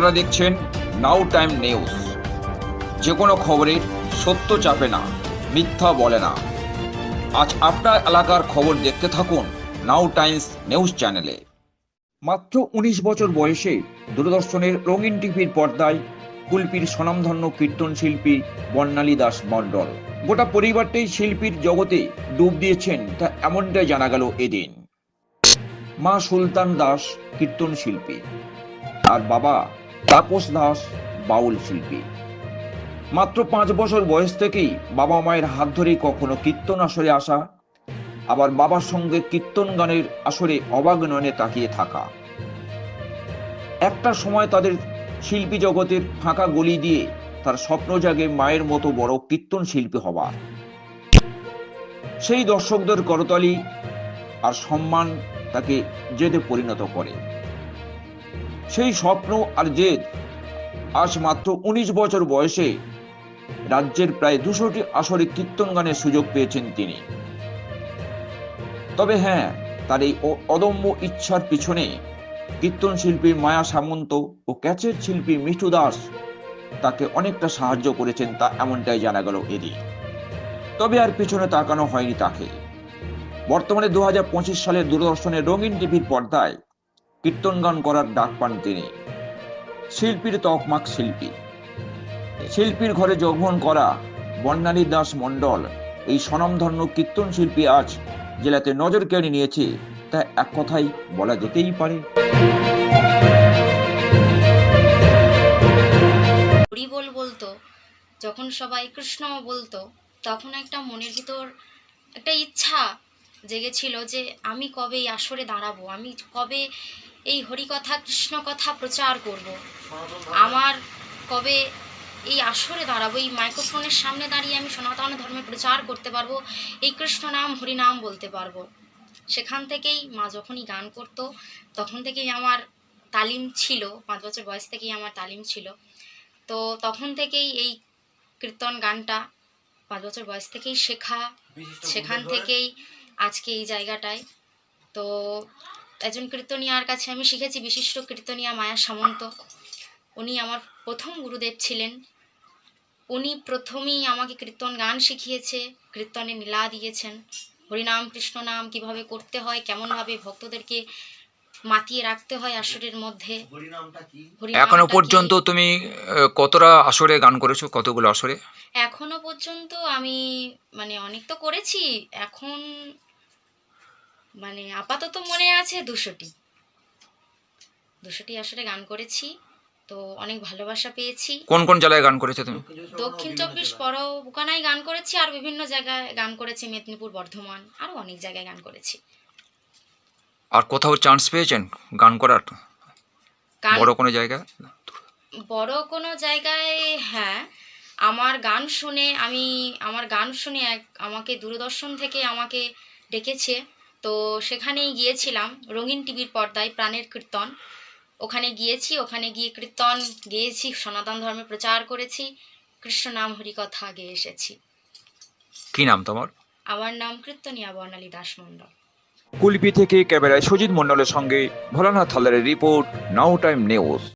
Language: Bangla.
আপনারা দেখছেন নাও টাইম নিউজ যে কোনো খবরের সত্য চাপে না, মিথ্যা বলে না। আজ আপনার এলাকার খবর দেখতে থাকুন নাও টাইমস নিউজ চ্যানেলে মাত্র উনিশ বছর বয়সে দূরদর্শনের রঙিন টিভির পর্দায় কুলপির স্বনামধন্য কীর্তন শিল্পী বর্ণালী দাস মণ্ডল। গোটা পরিবারটাই শিল্পীর জগতে ডুব দিয়েছেন, তা এমনটাই জানা গেল এদিন। মা সুলতান দাস কীর্তন শিল্পী। আর বাবা তাপস দাস, বাউল শিল্পী। মাত্র পাঁচ বছর বয়স থেকেই বাবা মায়ের হাত ধরেই কখনো কীর্তন আসরে আসা, আবার বাবার সঙ্গে কীর্তন গানের আসরে অবাক নয়নে তাকিয়ে থাকা। একটা সময় তাদের শিল্পী জগতের ফাঁকা গলি দিয়ে তার স্বপ্ন জাগে মায়ের মতো বড় কীর্তন শিল্পী হওয়া। সেই দর্শকদের করতালি আর সম্মান তাকে জেদে পরিণত করে। সেই স্বপ্ন আর জেদ। আজ মাত্র উনিশ বছর বয়সে রাজ্যের প্রায় দুশোটি আসরে কীর্তন গানের সুযোগ পেয়েছেন তিনি। তবে হ্যাঁ তার এই অদম্য ইচ্ছার পিছনে কীর্তন শিল্পী মায়া সামন্ত ও ক্যাচের শিল্পী মিঠু দাস তাকে অনেকটা সাহায্য করেছেন তা এমনটাই জানা গেল এদিন। তবে আর পিছনে তাকানো হয়নি তাকে। বর্তমানে দু সালের দূরদর্শনের রঙিন টিভির পর্দায় কীর্তন গান করার ডাক পান তিনি। শিল্পীর তকমাক শিল্পী। শিল্পীর ঘরে জন্মগ্রহণ করা বর্ণালী দাস মণ্ডল, এই স্বনামধন্য কীর্তন শিল্পী আজ জেলাতে নজর কেড়ে নিয়েছে, তা এক কথাই বলা যেতেই পারে। হরি বল বলতো, যখন সবাই কৃষ্ণ বলতো, তখন একটা মনের ভিতর একটা ইচ্ছা জেগেছিল যে আমি কবে এই আসরে দাঁড়াবো, আমি কবে এই হরিকথা কৃষ্ণ কথা প্রচার করব। আমার কবে এই আসরে দাঁড়াবো এই মাইক্রোফোনের সামনে দাঁড়িয়ে আমি সনাতন ধর্মে প্রচার করতে পারব এই কৃষ্ণ নাম হরি নাম বলতে পারব। সেখান থেকেই মা যখনই গান করতো তখন থেকেই আমার তালিম ছিল পাঁচ বছর বয়স থেকেই আমার তালিম ছিল। তো তখন থেকেই এই কীর্তন গানটা পাঁচ বছর বয়স থেকেই শেখা সেখান থেকেই আজকে এই জায়গাটায়। তো একজন কীর্তনিয়ার কাছে আমি শিখেছি বিশিষ্ট কীর্তনিয়া মায়া সামন্ত। উনি আমার প্রথম গুরুদেব ছিলেন। উনি প্রথমেই আমাকে কীর্তন গান শিখিয়েছে কীর্তনে নীলা দিয়েছেন। হরিনাম কৃষ্ণ নাম কীভাবে করতে হয় কেমনভাবে ভক্তদেরকে মাতিয়ে রাখতে হয় আসরের মধ্যে? এখনও পর্যন্ত তুমি কতটা আসরে গান করেছ কতগুলো আসরে? এখনও পর্যন্ত আমি মানে অনেক তো করেছি। এখন মানে আপাতত মনে আছে দুশোটি। দুশোটি আসলে গান করেছি তো অনেক ভালোবাসা পেয়েছি। কোন কোন জেলায় গান করেছ তুমি? দক্ষিণ চব্বিশ পরগনায় গান করেছি আর বিভিন্ন জায়গায় গান করেছি মেদিনীপুর বর্ধমান আরও অনেক জায়গায় গান করেছি। আর কোথাও চান্স পেয়েছেন গান করার? বড় কোনো জায়গায় বড় কোনো জায়গায় হ্যাঁ আমার গান শুনে আমি আমার গান শুনে এক আমাকে দূরদর্শন থেকে আমাকে ডেকেছে। তো সেখানেই গিয়েছিলাম রঙিন টিভির পর্দায় প্রাণের কীর্তন। ওখানে গিয়েছি ওখানে গিয়ে কীর্তন গেয়েছি সনাতন ধর্মে প্রচার করেছি কৃষ্ণ নাম হরিকথা গেয়ে এসেছি। কি নাম তোমার? আমার নাম কীর্তনিয়া বর্ণালী দাস মণ্ডল। কুলপি থেকে ক্যামেরায় সুজিত মণ্ডলের সঙ্গে ভোলানাথ হালদারের রিপোর্ট নাও টাইম নিউজ।